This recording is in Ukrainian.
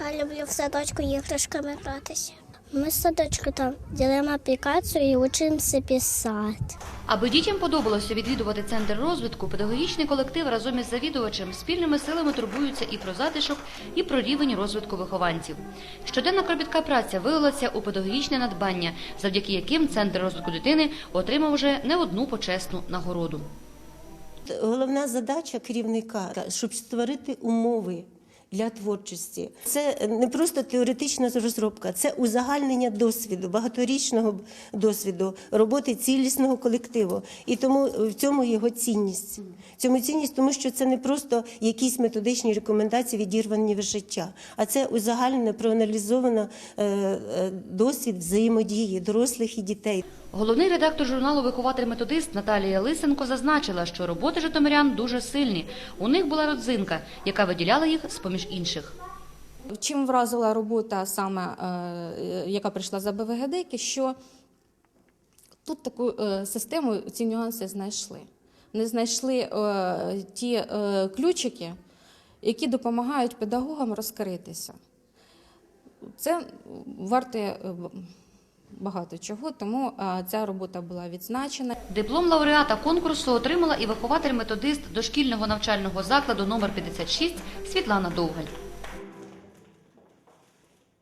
Я люблю в садочку іграшками гратися. Ми в садочку там ділимо аплікацію і учимося писати. Аби дітям подобалося відвідувати центр розвитку, педагогічний колектив разом із завідувачем спільними силами турбуються і про затишок, і про рівень розвитку вихованців. Щоденна кропітка праця вилилася у педагогічне надбання, завдяки яким центр розвитку дитини отримав вже не одну почесну нагороду. Головна задача керівника, щоб створити умови для творчості. Це не просто теоретична розробка, це узагальнення досвіду, багаторічного досвіду, роботи цілісного колективу. І тому в цьому його цінність. В цьому цінність, тому що це не просто якісь методичні рекомендації, відірвані від життя, а це узагальнене, проаналізовано е, е, досвід взаємодії дорослих і дітей. Головний редактор журналу Вихователь-методист Наталія Лисенко зазначила, що роботи житомирян дуже сильні. У них була родзинка, яка виділяла їх з поміж інших. Чим вразила робота саме, е, яка прийшла за БВГД, що тут таку е, систему ці нюанси знайшли. Не знайшли е, ті ключики, які допомагають педагогам розкритися. Це варте багато чого, тому е, ця робота була відзначена. Диплом лауреата конкурсу отримала і вихователь-методист дошкільного навчального закладу номер 56 Світлана Довгаль.